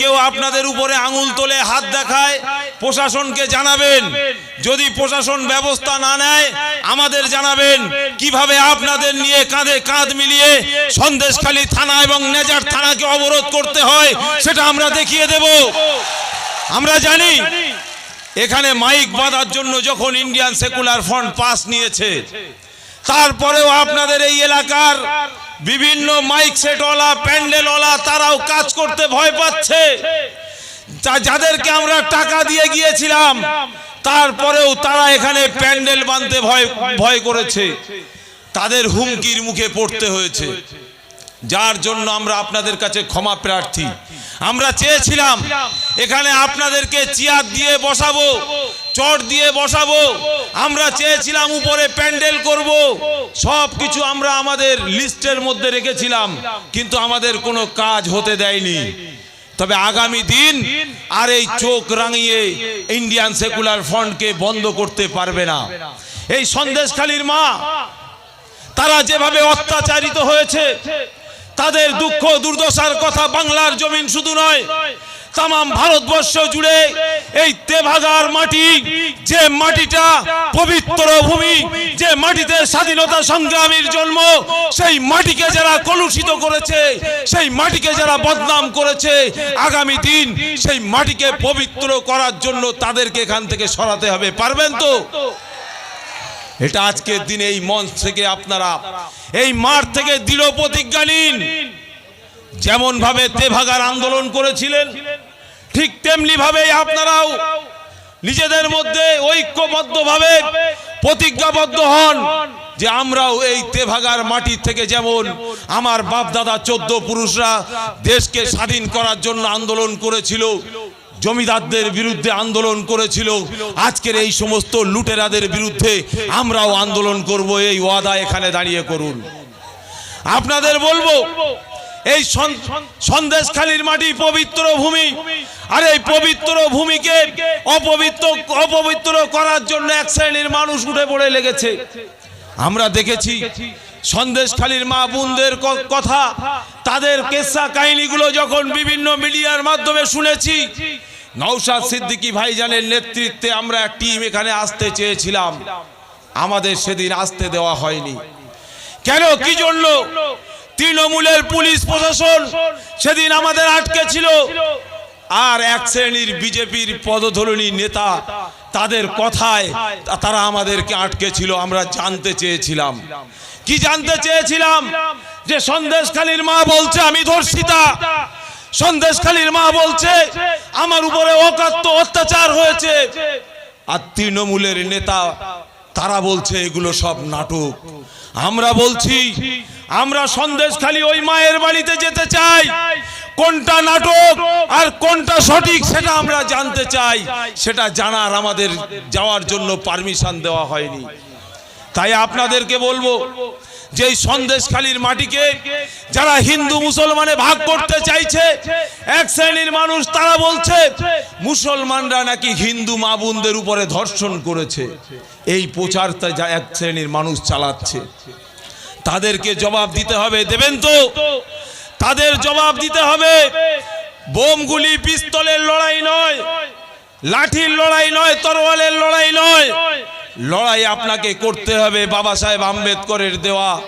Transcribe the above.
কেউ আপনাদের উপরে আঙুল তোলে, হাত দেখায়, প্রশাসনকে জানাবেন। যদি প্রশাসন ব্যবস্থা না নেয়, আমাদের জানাবেন কীভাবে আপনাদের নিয়ে কাঁধে কাঁধ মিলিয়ে সন্দেশখালী থানা এবং নেজার থানাকে অবরোধ করতে হয়, সেটা আমরা দেখিয়ে দেব। আমরা জানি, এখানে মাইক বাঁধার জন্য যখন ইন্ডিয়ান সেকুলার ফ্রন্ট পাস নিয়েছে, তারপরেও আপনাদের এই এলাকার বিভিন্ন মাইক সেটওয়ালা প্যান্ডেলওয়ালা তারাও কাজ করতে ভয় পাচ্ছে। যাদেরকে আমরা টাকা দিয়ে গিয়েছিলাম, তারপরেও তারা এখানে প্যান্ডেল বাঁধতে ভয় ভয় করেছে। তাদের হুমকির মুখে পড়তে হয়েছে। যার জন্য আমরা আপনাদের কাছে ক্ষমা প্রার্থী। আমরা চেয়েছিলাম এখানে আপনাদেরকে চেয়ার দিয়ে বসাবো, চট দিয়ে বসাবো। আমরা চেয়েছিলাম উপরে প্যান্ডেল করব সব কিছু আমরা আমাদের লিস্টের মধ্যে রেখেছিলাম, কিন্তু আমাদের কোনো কাজ হতে দেয়নি। তবে আগামী দিন আর এই চোখ রাঙিয়ে ইন্ডিয়ান সেকুলার ফ্রন্টকে বন্ধ করতে পারবে না। এই সন্দেশখালীর মা, তারা যেভাবে অত্যাচারিত হয়েছে, তাদের দুঃখ দুর্দশার কথা বাংলার জমিন শুধু নয় তাম ভারতবর্ষ জুড়ে এই তেভাগার মাটি, যে মাটিটা পবিত্র ভূমি, যে মাটিতে স্বাধীনতা সংগ্রামীর জন্ম, সেই মাটিকে যারা কলুষিত করেছে, সেই মাটিকে যারা বদনাম করেছে, আগামী দিন সেই মাটিকে পবিত্র করার জন্য তাদেরকে এখান থেকে সরাতে হবে। পারবেন তো? এটা আজকের দিনে এই মঞ্চ থেকে আপনারা, এই মাঠ থেকে দৃঢ় প্রতিজ্ঞা নিন। যেমন ভাবে তেভাগার আন্দোলন করেছিলেন ঠিক তেমনি ভাবে আপনারাও নিজেদের মধ্যে ঐক্যবদ্ধভাবে প্রতিজ্ঞাবদ্ধ হন যে আমরাও এই তেভাগার মাটি থেকে যেমন আমার বাপ দাদা চোদ্দ পুরুষরা দেশকে স্বাধীন করার জন্য আন্দোলন করেছিল, জমিদারদের বিরুদ্ধে আন্দোলন করেছিল, আজকের এই সমস্ত লুটেরাদের বিরুদ্ধে আমরাও আন্দোলন করব, এই ওয়াদা এখানে দাঁড়িয়ে করুন। আপনাদের বলব এই সন- সন্দেশখালীর মাটি পবিত্র ভূমি। আর এই পবিত্র ভূমিকে অপবিত্র অপবিত্র করার জন্য এক শ্রেণির মানুষ উঠে পড়ে লেগেছে। আমরা দেখেছি সন্দেশখালীর মা বোনদের কথা, তাদের কেসা কাহিনীগুলো যখন বিভিন্ন মিডিয়ার মাধ্যমে শুনেছি নৌসাদ সিদ্দিকী ভাইজানের নেতৃত্বে আমরা টিম এখানে আসতে চেয়েছিলাম। আমাদের সেদিন আসতে দেওয়া হয়নি। কেন? কি জন্য? তৃণমূলের পুলিশ প্রশাসন সেদিন আমাদের আটকে ছিল। আর এক শ্রেণির বিজেপির পদধরণী নেতা তাদের কথায় তারা আমাদেরকে আটকে ছিল, আমরা জানতে চেয়েছিলাম। কি জানতে চেয়েছিলাম? যে সন্দেশখালীর মা বলছে, আমি ধর্ষিতা। সন্দেশখালীর মা বলছে, আমার উপরে অকাত্য অত্যাচার হয়েছে। আর তৃণমূলের নেতা তারা বলছে, এগুলো সব নাটক। আমরা বলছি, আমরা সন্দেশ খালি ওই মায়ের বাড়িতে যেতে চাই। কোনটা নাটক আর কোনটা সঠিক সেটা আমরা জানতে চাই। সেটা জানার আমাদের যাওয়ার জন্য পারমিশন দেওয়া হয়নি। তাই আপনাদেরকে বলব যে এই সন্দেশখালীর মাটিকে যারা হিন্দু মুসলমানে ভাগ করতে চাইছে, এক শ্রেণির মানুষ তারা বলছে, মুসলমানরা নাকি হিন্দু মা বোনদের উপরে ধর্ষণ করেছে। এই প্রচারটা যা এক শ্রেণির মানুষ চালাচ্ছে। তাদেরকে জবাব দিতে হবে, দেবেন তো? তাদের জবাব দিতে হবে, বোমগুলি পিস্তলের লড়াই নয়, লাঠির লড়াই নয়, তরোয়ালের লড়াই নয় লড়াই আপনাকে করতে হবে বাবা সাহেব আম্বেদকরের দেওয়া।